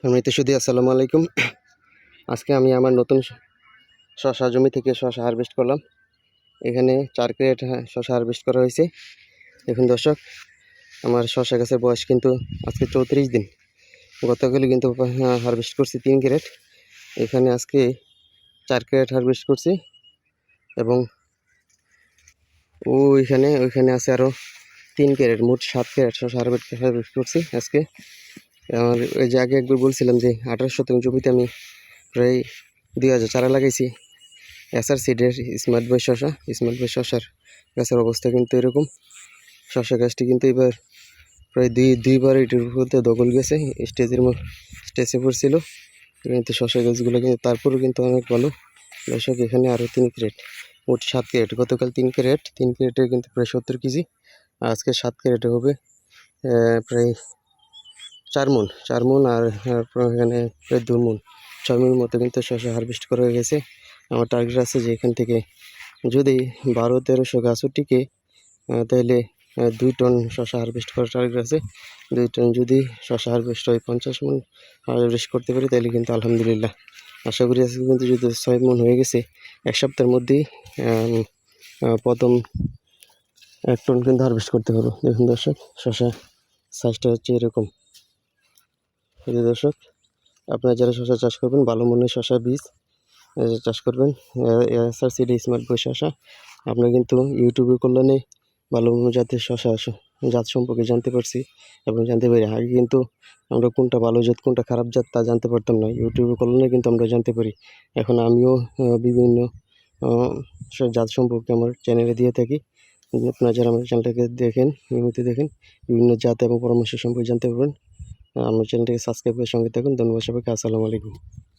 সম্মানিত সুদী আসসালামু আলাইকুম। আজকে আমি আমার নতুন শশা জমি থেকে শশা হারভেস্ট করলাম। এখানে চার ক্রেট হ্যাঁ, শশা হারভেস্ট করা হয়েছে। দেখুন দর্শক আমার শশা গাছের বয়স কিন্তু আজকে চৌত্রিশ দিন। গতকালে কিন্তু হারভেস্ট করছি তিন ক্রেট এখানে আজকে চার ক্রেট হারভেস্ট করছি এবং ওইখানে ওইখানে আছে আরও তিন ক্যারেট মোট সাত ক্যারেট শশা হারভেস্ট হারভেস্ট করছি আজকে। আমার ওই যে আগে একবার বলছিলাম যে আঠারো শতাংশ জমিতে আমি প্রায় দুই হাজার চারা লাগাইছি। এসআর সিডের স্মার্ট বয় শশা স্মার্ট বয় শশার গাছের অবস্থা কিন্তু এরকম। শশা গাছটি কিন্তু এবার প্রায় দুই, দুইবার এটির উপরে দখল গেছে, স্টেজের মধ্যে স্টেজে পড়ছিল। কিন্তু শশা গাছগুলো কিন্তু তারপরেও কিন্তু অনেক ভালো। দর্শক, এখানে আরও তিন ক্রেট মোট সাত ক্যারেট, গতকাল তিন ক্যারেট, তিন ক্যারেটে কিন্তু প্রায় সত্তর কেজি। আজকে সাত ক্যারেটে হবে প্রায় চার মন চার মন আর আর এখানে প্রায় দু মন, ছয় মন মতো কিন্তু শশা হারভেস্ট করা হয়ে গেছে। আমার টার্গেট আছে যে এখান থেকে যদি বারো, তেরোশো গাছও টিকে তাহলে দুই টন শশা হারভেস্ট করার টার্গেট আছে। দুই টন যদি শশা হারভেস্ট হয় পঞ্চাশ মন হারভেস্ট করতে পারি, তাহলে কিন্তু আলহামদুলিল্লাহ। আশা করি আজকে কিন্তু যদি ছয় মন হয়ে গেছে, এক সপ্তাহের মধ্যেই প্রথম এক টন কিন্তু হারভেস্ট করতে পারব দেখুন দর্শক শশা সাইজটা হচ্ছে এরকম। এই যে দর্শক, আপনারা যারা শশা চাষ করবেন, ভালো মনের শশা বীজ চাষ করবেন এসআর সিডি স্মার্ট বই শশা, আপনারা কিন্তু ইউটিউবে কল্যাণে ভালো জাতের শশা জাত সম্পর্কে জানতে পারছি এবং জানতে পারি। আগে কিন্তু আমরা কোনটা ভালো জাত, কোনটা খারাপ জাত তা জানতে পারতাম না। ইউটিউবে কল্যাণে কিন্তু আমরা জানতে পারি। এখন আমিও বিভিন্ন জাত সম্পর্কে আমার চ্যানেলে দিয়ে থাকি। আপনারা যারা আমার চ্যানেলটাকে দেখেন নিয়মিত দেখেন, বিভিন্ন জাত এবং পরামর্শ সম্পর্কে জানতে পারবেন। আমার চ্যানেলটিকে সাবস্ক্রাইব করে সঙ্গে থাকুন। ধন্যবাদ সবাইকে আসসালামু আলাইকুম।